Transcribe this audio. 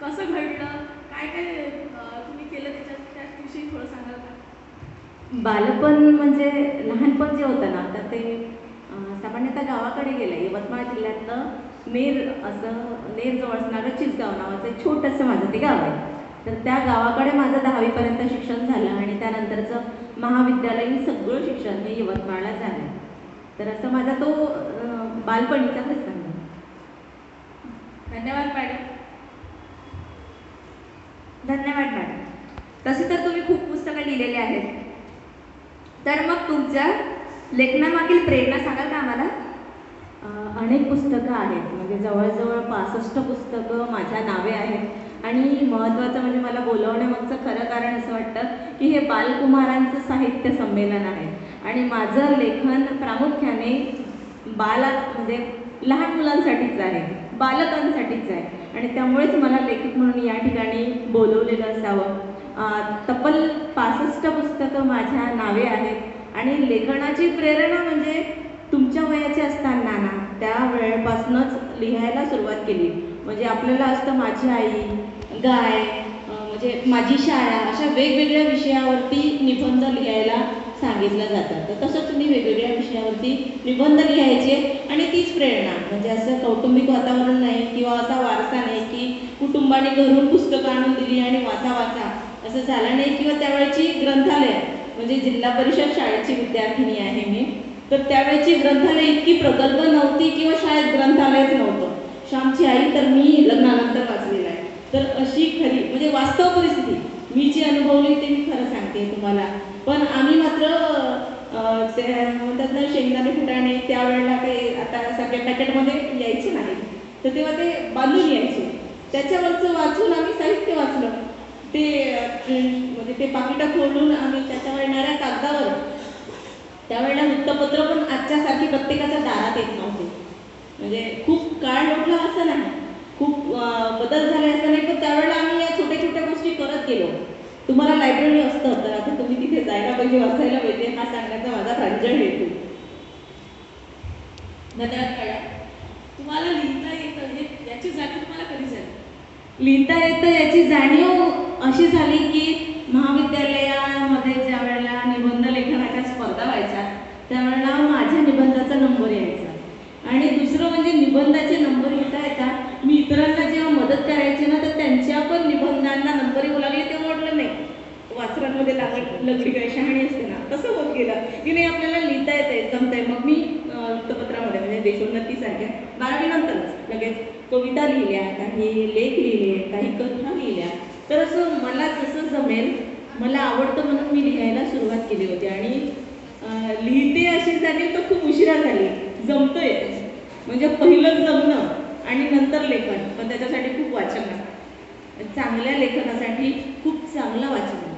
कसं घडलं? काय काय तुम्ही केलं त्याच्यात? त्याविषयी थोडं सांगाल का? बालपण म्हणजे लहानपण जे होतं ना तर ते सामान्यतः गावाकडे गेलं. यवतमाळ जिल्ह्यातलं नेर असं नेर जवळ असणारं चिसगाव नावाचं एक छोटंसं माझं ते गाव आहे. तर त्या गावाकडे माझं दहावीपर्यंत शिक्षण झालं आणि त्यानंतरचं महाविद्यालयीन सगळं शिक्षण हे यवतमाळला झालं. तर असं माझा तो बालपणीचा प्रसंग धन्यवाद मॅडम धन्यवाद मॅडम. तसे तर तुम्ही खूप पुस्तकं लिहिलेली आहेत. तर मग तुमच्या लेखनामागील प्रेरणा सांगाल का आम्हाला? अनेक पुस्तकं आहेत. म्हणजे जवळजवळ पासष्ट पुस्तकं माझ्या नावे आहेत. आणि महत्त्वाचं म्हणजे मला बोलवण्यामागचं खरं कारण असं वाटतं की हे बालकुमारांचं साहित्य संमेलन आहे. आणि माझं लेखन प्रामुख्याने बाला म्हणजे लहान मुलांसाठीच आहे. बालकांसाठीच आहे. आणि त्यामुळेच मला लेखक म्हणून या ठिकाणी बोलवलेलं असावं. तब्बल पासष्ट पुस्तकं माझ्या नावे आहेत. आणि लेखनाची प्रेरणा म्हणजे तुमच्या वयाचे असताना ना त्या वेळेपासूनच लिहायला सुरुवात केली. म्हणजे आपल्याला असतं माझी आई गाय म्हणजे माझी शाळा अशा वेगवेगळ्या विषयावरती निबंध लिहायला सांगितलं जातं. तर तसंच मी वेगवेगळ्या विषयावरती निबंध लिहायचे आणि तीच प्रेरणा. म्हणजे असं कौटुंबिक वातावरण नाही किंवा असा कुटुंबाने घरून पुस्तकं आणून दिली आणि वाचा वाचा. असं झालं नाही किंवा त्यावेळेची ग्रंथालय म्हणजे जिल्हा परिषद शाळेची विद्यार्थिनी आहे मी तर त्यावेळेची ग्रंथालय इतकी प्रगल्भ नव्हती किंवा शाळेत ग्रंथालयच नव्हतं. श्यामची आई तर मी लग्नानंतर वाचलेलं आहे. तर अशी खरी म्हणजे वास्तव परिस्थिती. मी जी अनुभवली ते मी खरं सांगते तुम्हाला. पण आम्ही मात्र ते म्हणतात ना शेंगदाणे फुटाणे त्यावेळेला काही आता सगळ्या पॅकेटमध्ये यायचे नाही तर तेव्हा ते बांधून यायचे. त्याच्यावरचं वाचून आम्ही साहित्य वाचलं. ते म्हणजे ते पाकिटं खोलून आम्ही त्याच्यावर येणाऱ्या कागदावर त्यावेळेला वृत्तपत्र पण आजच्यासारखी प्रत्येकाच्या दारात येत नव्हते. म्हणजे खूप काळ लोटला असं नाही. खूप बदल झाले असं नाही पण त्यावेळेला आम्ही या छोट्या छोट्या गोष्टी करत गेलो. तुम्हाला लायब्ररी असतं तर आता तुम्ही तिथे जायला पाहिजे वाचायला पाहिजे हा सांगण्याचा माझा प्रांजळ हेतू. धन्यवाद मॅडम. तुम्हाला लिहिता येतं हे याची जाणीव तुम्हाला कधी झाली? लिहिता येतं याची जाणीव अशी झाली की महाविद्यालयामध्ये ज्या वेळेला निबंध लेखनाच्या स्पर्धा व्हायच्या त्यावेळेला माझ्या निबंधाचा नंबर यायचा. आणि दुसरं म्हणजे निबंधाचे नंबर येता येता मी इतरांना जेव्हा मदत करायची ना तर त्यांच्या पण निबंधांना नंबर येऊ लागले तेव्हा म्हटलं नाही वाचरांमध्ये लागत लगडी काय शहाणी असते ना तसं होत गेलं. की नाही आपल्याला लिहिता येतंय जमतंय मग मी वृत्तपत्रामध्ये म्हणजे देशोन्नतीसारख्या बारावीनंतरच लगेच कविता लिहिल्या काही लेख लिहिले काही कथा लिहिल्या. तर असं मला जसं जमेल मला आवडतं म्हणून मी लिहायला सुरुवात केली होती. आणि लिहिते अशी झाली तर खूप उशिरा झाली. जमतंय. म्हणजे पहिलं जमणं आणि नंतर लेखन. पण त्याच्यासाठी खूप वाचन. लागतं चांगल्या लेखनासाठी खूप चांगलं वाचन.